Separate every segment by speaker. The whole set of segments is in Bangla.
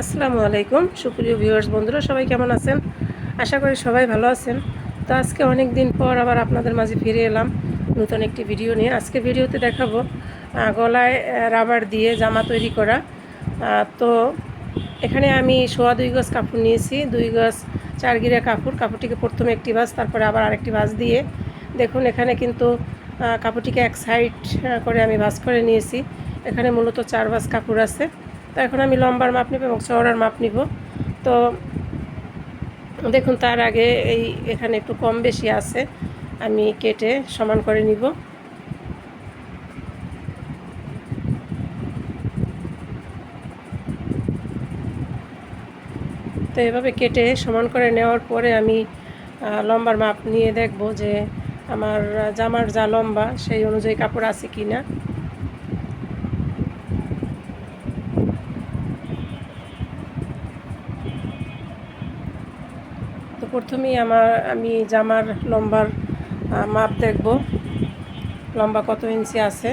Speaker 1: আসসালামু আলাইকুম। সুপ্রিয় ভিউয়ার্স, বন্ধুরা, সবাই কেমন আছেন? আশা করি সবাই ভালো আছেন। তো আজকে অনেক দিন পর আবার আপনাদের মাঝে ফিরে এলাম নতুন একটি ভিডিও নিয়ে। আজকে ভিডিওতে দেখাবো গলায় রাবার দিয়ে জামা তৈরি করা। তো এখানে আমি সোয়া দুই গজ কাপড় নিয়েছি, দুই গজ চার গিরা কাপড়। কাপড়টিকে প্রথমে একটি ভাঁজ, তারপরে আবার আরেকটি ভাঁজ দিয়ে দেখুন এখানে কিন্তু কাপড়টিকে এক সাইড করে আমি ভাঁজ করে নিয়েছি। এখানে মূলত চার ভাঁজ কাপড় আছে। তো এখন আমি লম্বার মাপ নিব এবং চওড়ার মাপ নিব। তো দেখুন, তার আগে এই এখানে একটু কম বেশি আছে, আমি কেটে সমান করে নিব। তো এভাবে কেটে সমান করে নেওয়ার পরে আমি লম্বার মাপ নিয়ে দেখব যে আমার জামার যা লম্বা, সেই অনুযায়ী কাপড় আছে কি না প্রথমেই আমার, আমি জামার লম্বার মাপ দেখব। লম্বা কত ইঞ্চি আছে?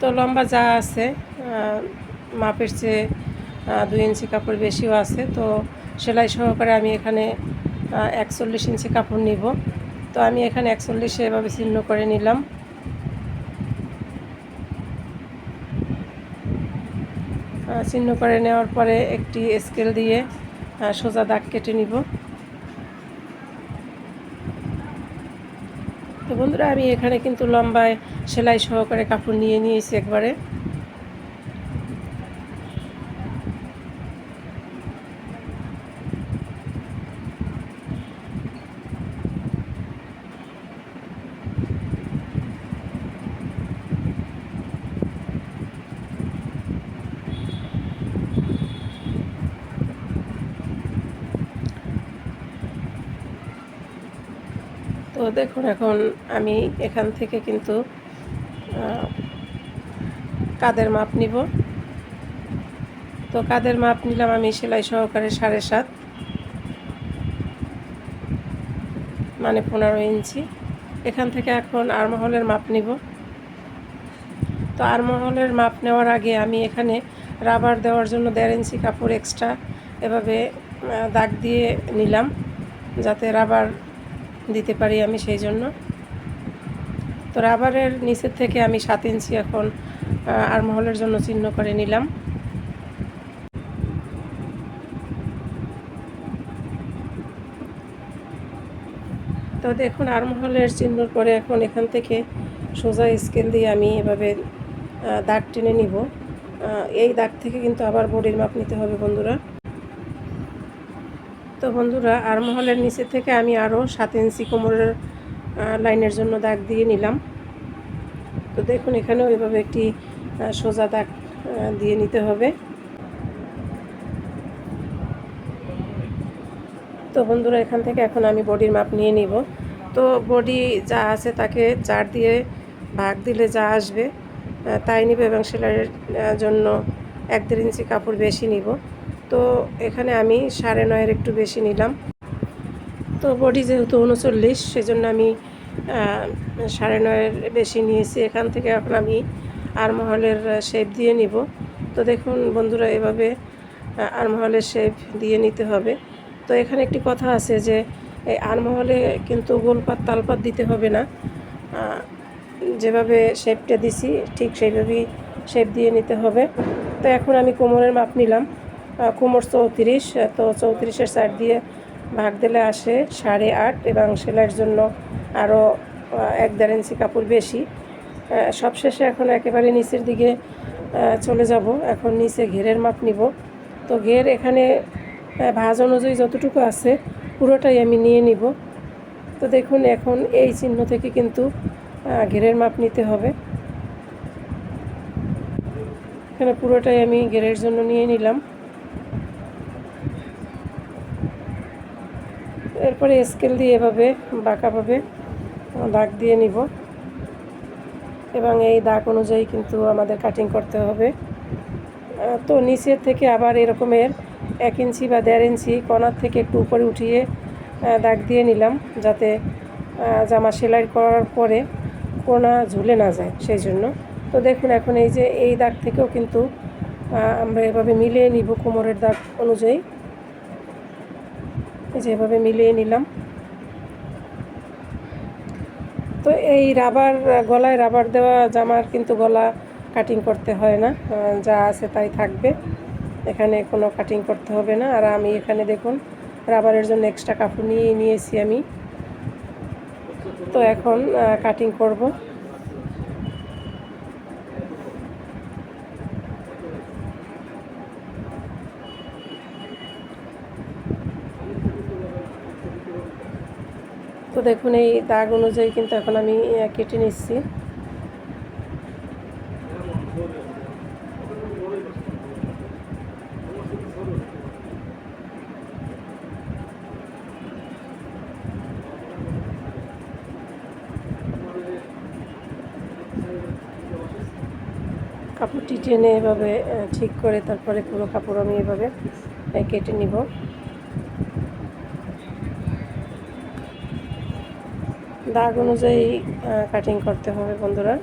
Speaker 1: তো লম্বা যা আছে মাপের চেয়ে দুই ইঞ্চি কাপড় বেশিও আছে। তো সেলাই সহকারে আমি এখানে একচল্লিশ ইঞ্চি কাপড় নিব। তো আমি এখানে একচল্লিশে এভাবে চিহ্ন করে নিলাম। চিহ্ন করে নেওয়ার পরে একটি স্কেল দিয়ে সোজা দাগ কেটে নিব। তো বন্ধুরা, আমি এখানে কিন্তু লম্বায় সেলাই সহকারে কাপড় নিয়ে নিয়েছি একবারে। দেখুন, এখন আমি এখান থেকে কিন্তু কাদের মাপ নিব? তো কাদের মাপ নিলাম আমি সেলাই সহকারে সাড়ে সাত মানে পনেরো ইঞ্চি। এখান থেকে এখন আরমহলের মাপ নিব। তো আরমহলের মাপ নেওয়ার আগে আমি এখানে রাবার দেওয়ার জন্য দেড় ইঞ্চি কাপড় এক্সট্রা এভাবে দাগ দিয়ে নিলাম, যাতে রাবার দিতে পারি আমি সেই জন্য। তো রাবারের নিচের থেকে আমি সাত ইঞ্চি এখন আরমহলের জন্য চিহ্ন করে নিলাম। তো দেখুন আরমহলের চিহ্ন করে এখন এখান থেকে সোজা স্কেল দিয়ে আমি এভাবে দাগ টেনে নিব। এই দাগ থেকে কিন্তু আবার বডির মাপ নিতে হবে বন্ধুরা। তো বন্ধুরা, আর মহলের নিচে থেকে আমি আরও সাত ইঞ্চি কোমরের লাইনের জন্য দাগ দিয়ে নিলাম। তো দেখুন, এখানেও এভাবে একটি সোজা দাগ দিয়ে নিতে হবে। তো বন্ধুরা, এখান থেকে এখন আমি বডির মাপ নিয়ে নিব। তো বডি যা আছে তাকে চার দিয়ে ভাগ দিলে যা আসবে তাই নিব এবং সেলাইয়ের জন্য এক দেড় ইঞ্চি কাপড় বেশি নিব। তো এখানে আমি সাড়ে নয়ের একটু বেশি নিলাম। তো বডি যেহেতু উনচল্লিশ সেজন্য আমি সাড়ে নয়ের বেশি নিয়েছি। এখান থেকে এখন আমি আরমহলের শেপ দিয়ে নিব। তো দেখুন বন্ধুরা, এভাবে আরমহলের শেপ দিয়ে নিতে হবে। তো এখানে একটি কথা আছে যে, এই আরমহলে কিন্তু গোলপাত, তালপাত দিতে হবে না। যেভাবে শেপটা দিছি, ঠিক সেইভাবেই শেপ দিয়ে নিতে হবে। তো এখন আমি কোমরের মাপ নিলাম। কোমর চৌত্রিশ তো চৌত্রিশের সাইড দিয়ে ভাগ দিলে আসে সাড়ে আট এবং সেলাইয়ের জন্য আরও এক দেড় ইঞ্চি কাপড় বেশি। সবশেষে এখন একেবারে নিচের দিকে চলে যাব। এখন নিচে ঘেরের মাপ নিব। তো ঘের এখানে ভাজ অনুযায়ী যতটুকু আছে পুরোটাই আমি নিয়ে নিব। তো দেখুন, এখন এই চিহ্ন থেকে কিন্তু ঘেরের মাপ নিতে হবে। এখানে পুরোটাই আমি ঘেরের জন্য নিয়ে নিলাম। এরপরে স্কেল দিয়ে এভাবে বাঁকাভাবে দাগ দিয়ে নিব। এবং এই দাগ অনুযায়ী কিন্তু আমাদের কাটিং করতে হবে। তো নিচের থেকে আবার এরকমের এক ইঞ্চি বা দেড় ইঞ্চি কণার থেকে একটু উপরে উঠিয়ে দাগ দিয়ে নিলাম যাতে জামা সেলাই করার পরে কোনা ঝুলে না যায় সেই জন্য। তো দেখুন এখন এই যে এই দাগ থেকেও কিন্তু আমরা এভাবে মিলিয়ে নিব কোমরের দাগ অনুযায়ী। এই যে এভাবে মিলিয়ে নিলাম। তো এই রাবার, গলায় রাবার দেওয়া জামার কিন্তু গলা কাটিং করতে হয় না। যা আছে তাই থাকবে। এখানে কোনো কাটিং করতে হবে না। আর আমি এখানে দেখুন, রাবারের জন্য এক্সট্রা কাপড় নিয়ে নিয়েছি আমি। তো এখন কাটিং করব। দেখুন, এই দাগ অনুযায়ী কিন্তু এখন আমি কেটে নিচ্ছি। কাপড়টি টেনে এভাবে ঠিক করে তারপরে পুরো কাপড় আমি এভাবে কেটে নিব। দাগ অনুযায়ী কাটিং করতে হবে বন্ধুরা।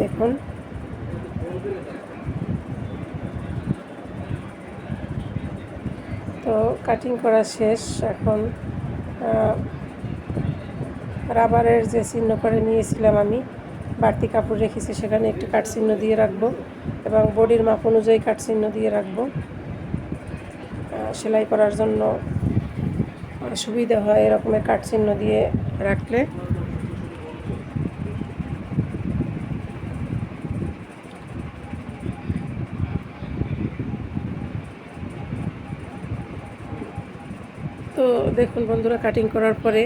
Speaker 1: দেখুন। তো কাটিং করা শেষ, এখন রাবারের যে চিহ্ন করে নিয়েছিলাম আমি, বাড়তি কাপড় রেখেছি, সেখানে একটি কাট চিহ্ন দিয়ে রাখব এবং বডির মাপ অনুযায়ী কাট চিহ্ন দিয়ে রাখব। সেলাই করার জন্য সুবিধা হয় এরকমের কাট চিহ্ন দিয়ে রাখলে। তো দেখুন বন্ধুরা কাটিং করার পরে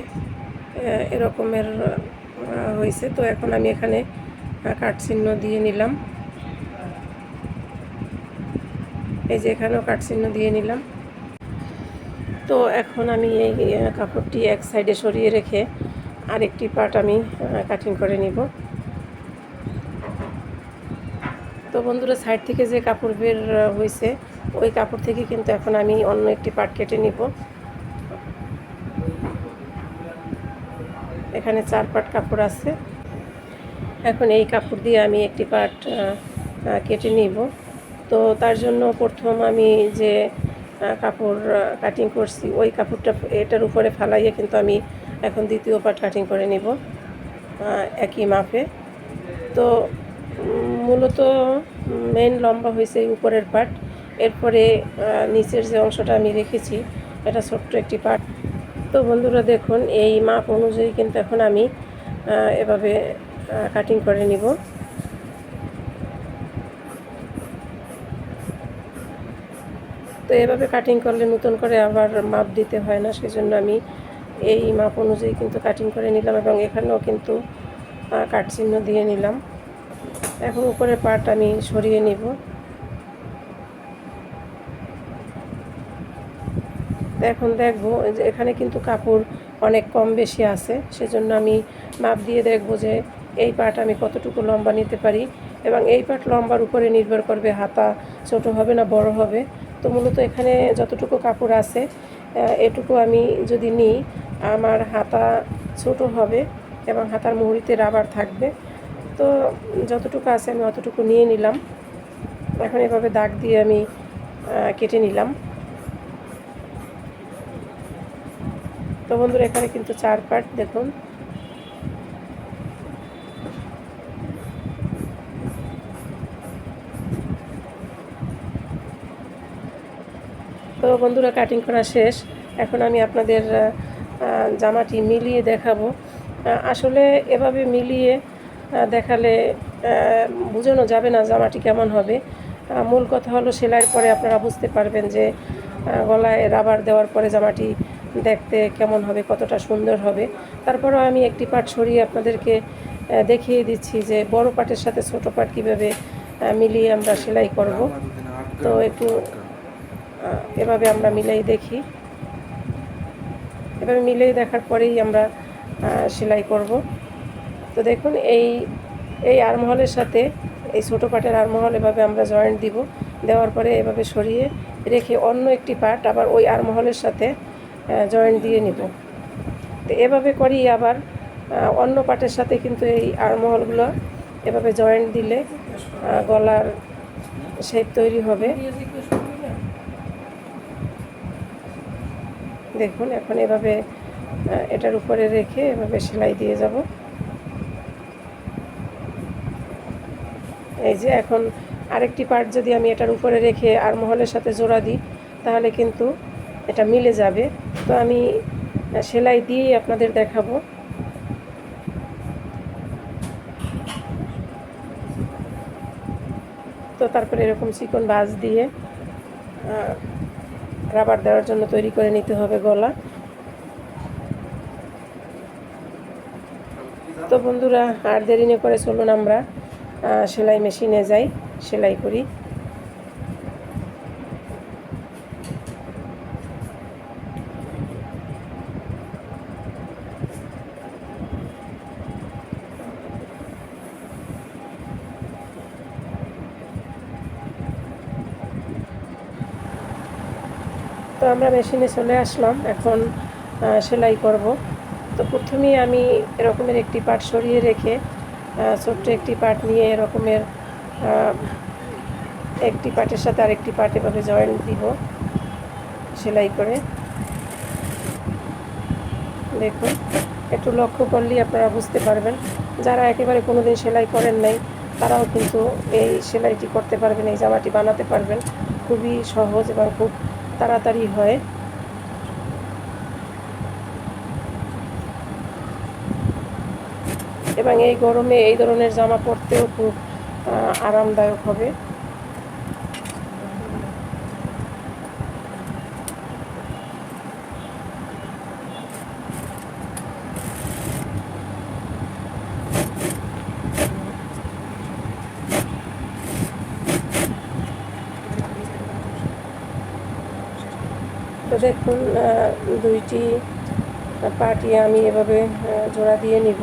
Speaker 1: এরকমের হয়েছে। তো এখন আমি এখানে আহ, কাট চিহ্ন দিয়ে নিলাম। এই যে এখানেও কাট চিহ্ন দিয়ে নিলাম। তো এখন আমি এই কাপড়টি এক সাইডে সরিয়ে রেখে আরেকটি পার্ট আমি কাটিং করে নিব। তো বন্ধুরা সাইড থেকে যে কাপড় বের হয়েছে ওই কাপড় থেকে কিন্তু এখন আমি অন্য একটি পার্ট কেটে নিব। এখানে চার পাট কাপড় আছে। এখন এই কাপড় দিয়ে আমি একটি আহ, কেটে নিব। তো তার জন্য প্রথম আমি যে কাপড় কাটিং করছি। ওই কাপড়টা এটার উপরে ফালাইয়ে কিন্তু আমি এখন দ্বিতীয় পার্ট কাটিং করে নিব একই মাপে। তো মূলত মেন লম্বা হয়েছে এই উপরের পার্ট এরপরে নিচের যে অংশটা আমি রেখেছি, এটা ছোট্ট একটি পাট তো বন্ধুরা দেখুন, এই মাপ অনুযায়ী কিন্তু এখন আমি এভাবে কাটিং করে নিব। তো এভাবে কাটিং করলে নতুন করে আবার মাপ দিতে হয় না সেজন্য আমি এই মাপ অনুযায়ী কিন্তু কাটিং করে নিলাম এবং এখানেও কিন্তু আহ, কাট চিহ্ন দিয়ে নিলাম। এখন উপরের পার্ট আমি সরিয়ে নিব। এখন দেখব যে এখানে কিন্তু কাপড় অনেক কম বেশি আছে সেজন্য আমি মাপ দিয়ে দেখব যে এই পার্ট আমি কতটুকু লম্বা নিতে পারি এবং এই পার্ট লম্বার উপরে নির্ভর করবে হাতা ছোট হবে না বড় হবে। তো মূলত এখানে যতটুকু কাপড় আছে এটুকু আমি যদি নিই, আমার হাতা ছোট হবে এবং হাতার মুহুরিতে রাবার থাকবে। তো যতটুকু আছে আমি অতটুকু নিয়ে নিলাম। এখন এভাবে দাগ দিয়ে আমি কেটে নিলাম। তো বন্ধুরা, এখানে কিন্তু চার পার্ট দেখুন। তো বন্ধুরা কাটিং করা শেষ। এখন আমি আপনাদের জামাটি মিলিয়ে দেখাবো। আসলে এভাবে মিলিয়ে দেখালে বোঝানো যাবে না জামাটি কেমন হবে। মূল কথা হলো সেলাইয়ের পরে আপনারা বুঝতে পারবেন যে গলায় রাবার দেওয়ার পরে জামাটি দেখতে কেমন হবে, কতটা সুন্দর হবে। তারপরেও আমি একটি পাট সরিয়ে আপনাদেরকে দেখিয়ে দিচ্ছি যে বড় পাটের সাথে ছোট পাট কীভাবে মিলিয়ে আমরা সেলাই করব। তো একটু এভাবে আমরা মিলাই দেখি। এভাবে মিলিয়ে দেখার পরেই আমরা সেলাই করব। তো দেখুন, এই এই আরমহলের সাথে, এই ছোটো পাটের আরমহল এভাবে আমরা জয়েন্ট দিব। দেওয়ার পরে এভাবে সরিয়ে রেখে অন্য একটি পার্ট আবার ওই আরমহলের সাথে জয়েন্ট দিয়ে নিব। তো এভাবে করি আবার অন্য পাটের সাথে কিন্তু এই আড়মহলগুলো এভাবে জয়েন্ট দিলে গলার শেপ তৈরি হবে। দেখুন, এখন এভাবে এটার উপরে রেখে এভাবে সেলাই দিয়ে যাব। এই যে এখন আরেকটি পার্ট যদি আমি এটার উপরে রেখে আর মহলের সাথে জোড়া দিই, তাহলে কিন্তু এটা মিলে যাবে। তো আমি সেলাই দিয়েই আপনাদের দেখাবো। তো তারপরে এরকম চিকন বাজ দিয়ে রাবার দেওয়ার জন্য তৈরি করে নিতে হবে গলা। তো বন্ধুরা, আর দেরি না করে চলুন আমরা সেলাই মেশিনে যাই, সেলাই করি। তো আমরা মেশিনে চলে আসলাম। এখন সেলাই করব। তো প্রথমেই আমি এরকমের একটি পার্ট সরিয়ে রেখে ছোট্ট একটি পার্ট নিয়ে এরকমের একটি পার্টের সাথে আরেকটি পার্ট এভাবে জয়েন্ট দিব, সেলাই করে। দেখুন, একটু লক্ষ্য করলেই আপনারা বুঝতে পারবেন। যারা একেবারে কোনোদিন সেলাই করেন নাই, তারাও কিন্তু এই সেলাইটি করতে পারবেন, এই জামাটি বানাতে পারবেন। খুবই সহজ এবং খুব তাড়াতাড়ি হয়। এবং এই গরমে এই ধরনের জামা পরতেও খুব আরামদায়ক হবে। দেখুন দুইটি পাটি আমি এভাবে জোড়া দিয়ে নিব।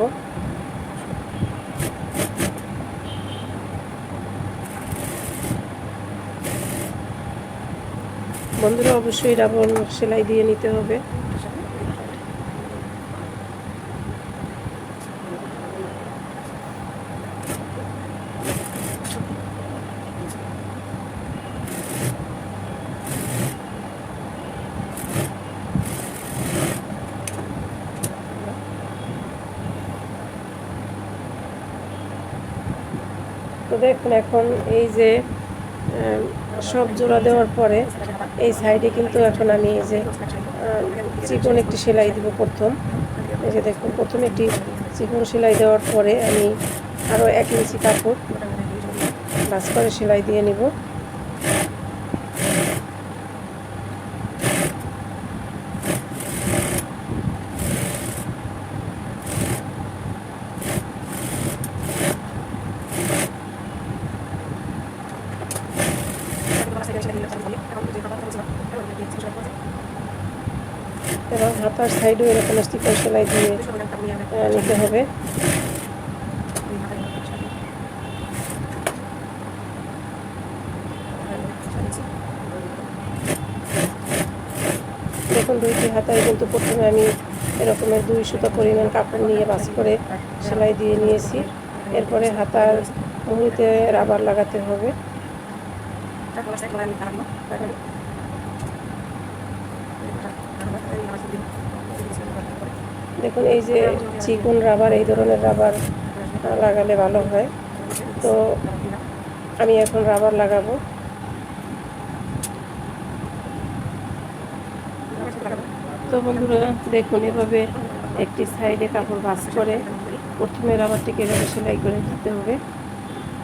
Speaker 1: বন্ধুরা, অবশ্যই ডাবল সেলাই দিয়ে নিতে হবে। তো দেখুন, এখন এই যে সব জোড়া দেওয়ার পরে এই সাইডে কিন্তু এখন আমি এই যে চিকন একটি সেলাই দেবো প্রথম। এই যে দেখুন, প্রথম একটি চিকন সেলাই দেওয়ার পরে আমি আরও এক ইঞ্চি কাপড় বাস করে সেলাই দিয়ে নিব। এবং হাতার সাইডেও এরকম স্টিকার সেলাই দিয়ে নিতে হবে। দেখুন, দুইটি হাতায় কিন্তু প্রথমে আমি এরকমের দুই সুতা পরিমাণ কাপড় নিয়ে বাস করে সেলাই দিয়ে নিয়েছি। এরপরে হাতার মুড়িতে রাবার লাগাতে হবে। দেখুন, এই যে চিকুন রাবার, এই ধরনের রাবার লাগালে ভালো হয়। তো আমি এখন রাবার লাগাবো। তো বন্ধুরা, দেখুন, এভাবে একটি সাইডে কাপড় ভাঁজ করে প্রথমে রাবারটিকে এভাবে সেলাই করে দিতে হবে।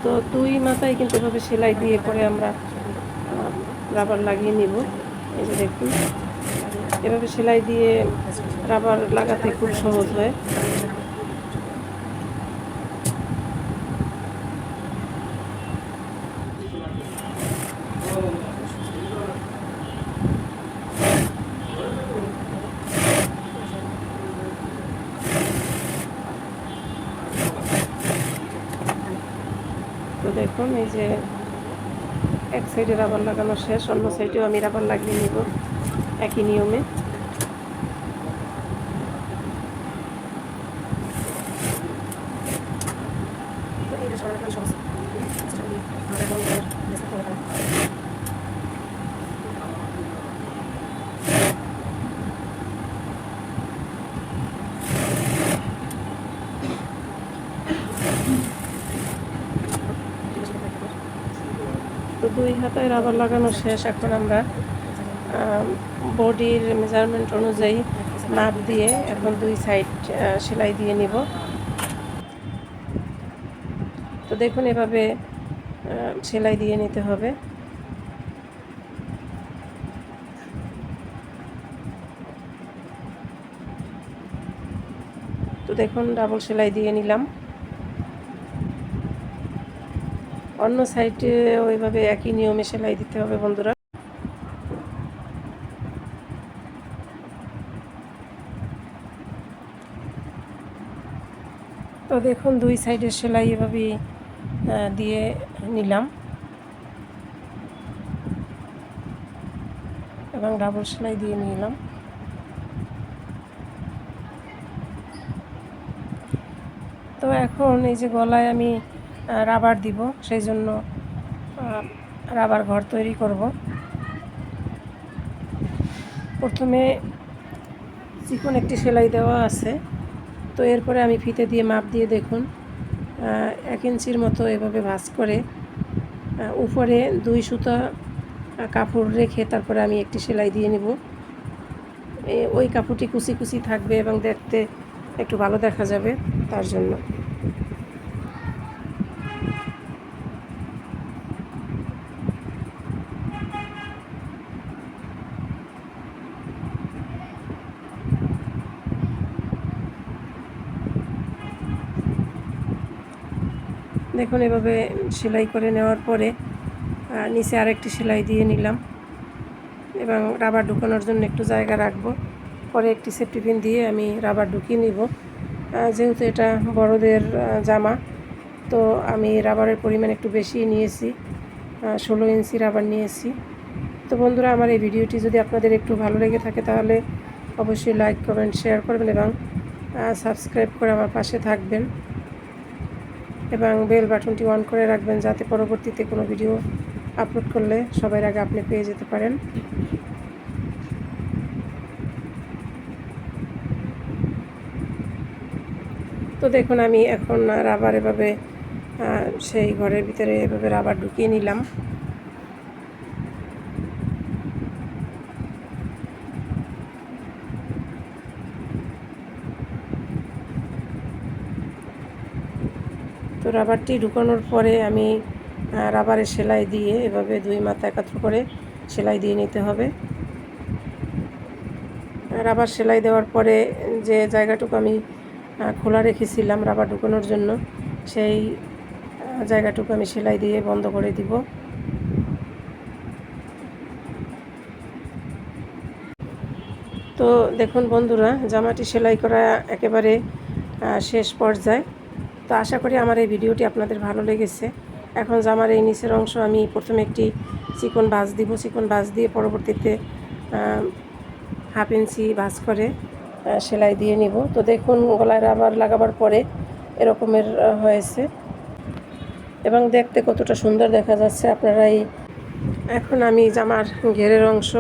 Speaker 1: তো দুই মাথায় কিন্তু এভাবে সেলাই দিয়ে পরে আমরা রাবার লাগিয়ে নিব। এই যে দেখুন, এভাবে সেলাই দিয়ে রাবার লাগাতে খুব সহজ হয়। তো দেখুন, এই যে এক সাইডে রাবার লাগানো শেষ, অন্য সাইডেও আমি রাবার লাগিয়ে নিব। একই নিয়মে। দুই হাতায় রাবার লাগানো শেষ। এখন আমরা বডির মেজারমেন্ট অনুযায়ী মাপ দিয়ে এখন দুই সাইড সেলাই দিয়ে নিব। তো দেখুন এভাবে সেলাই দিয়ে নিতে হবে। তো দেখুন ডাবল সেলাই দিয়ে নিলাম। অন্য সাইডে ওইভাবে একই নিয়মে সেলাই দিতে হবে বন্ধুরা। তো দেখুন দুই সাইডের সেলাই এভাবেই আহ, দিয়ে নিলাম। এবং ডাবল সেলাই দিয়ে নিলাম। তো এখন এই যে গলায় আমি রাবার দিব, সেই জন্য রাবার ঘর তৈরি করব। প্রথমে চিকন একটি সেলাই দেওয়া আছে। তো এরপরে আমি ফিতে দিয়ে মাপ দিয়ে দেখুন এক ইঞ্চির মতো এভাবে ভাঁজ করে উপরে দুই সুতা কাপড় রেখে তারপরে আমি একটি সেলাই দিয়ে নিব। ওই কাপড়টি কুচি কুচি থাকবে এবং দেখতে একটু ভালো দেখা যাবে তার জন্য। দেখুন এভাবে সেলাই করে নেওয়ার পরে নিচে আরেকটি সেলাই দিয়ে নিলাম। এবং রাবার ঢুকানোর জন্য একটু জায়গা রাখব। পরে একটি সেফটি পিন দিয়ে আমি রাবার ঢুকিয়ে নিব। যেহেতু এটা বড়দের জামা, তো আমি রাবারের পরিমাণ একটু বেশি নিয়েছি। ষোলো ইঞ্চি রাবার নিয়েছি। তো বন্ধুরা, আমার এই ভিডিওটি যদি আপনাদের একটু ভালো লেগে থাকে তাহলে অবশ্যই লাইক, কমেন্ট, শেয়ার করবেন এবং সাবস্ক্রাইব করে আমার পাশে থাকবেন। এবং বেল বাটনটি অন করে রাখবেন যাতে পরবর্তীতে কোনো ভিডিও আপলোড করলে সবার আগে আপনি পেয়ে যেতে পারেন। তো দেখুন, আমি এখন রাবার এভাবে সেই ঘরের ভিতরে এভাবে রাবার ঢুকিয়ে নিলাম। রাবারটি ঢুকানোর পরে আমি রাবারের সেলাই দিয়ে এভাবে দুই মাথা একাত্র করে সেলাই দিয়ে নিতে হবে। রাবার সেলাই দেওয়ার পরে যে জায়গাটুকু আমি খোলা রেখেছিলাম রাবার ঢুকানোর জন্য, সেই জায়গাটুকু আমি সেলাই দিয়ে বন্ধ করে দিব। তো দেখুন বন্ধুরা, জামাটি সেলাই করা একেবারে শেষ পর্যায়ে। তো আশা করি আমার এই ভিডিওটি আপনাদের ভালো লেগেছে। এখন জামার এই নিচের অংশ, আমি প্রথমে একটি চিকন বাস দিব। চিকন বাস দিয়ে পরবর্তীতে হাফ ইঞ্চি ভাঁজ করে সেলাই দিয়ে নিব। তো দেখুন, গলায় রাবার লাগাবার পরে এরকমের হয়েছে। এবং দেখতে কতটা সুন্দর দেখা যাচ্ছে। আপনারা এই, এখন আমি জামার ঘেরের অংশ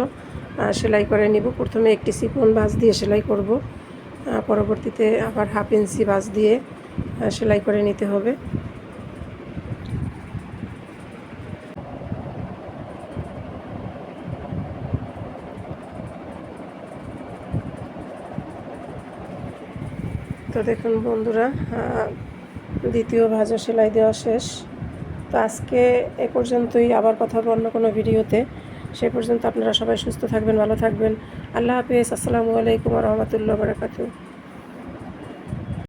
Speaker 1: সেলাই করে নিব। প্রথমে একটি চিকন ভাঁজ দিয়ে সেলাই করব। পরবর্তীতে আবার হাফ ইঞ্চি ভাঁজ দিয়ে সেলাই করে নিতে হবে। তো দেখুন বন্ধুরা দ্বিতীয় ভাজা সেলাই দেওয়া শেষ। তো আজকে এ পর্যন্তই, আবার কথা হবে অন্য কোনো ভিডিওতে। সে পর্যন্ত আপনারা সবাই সুস্থ থাকবেন, ভালো থাকবেন। আল্লাহ হাফিজ, আসসালামু আলাইকুম রহমতুল্লাহ বারাকাতু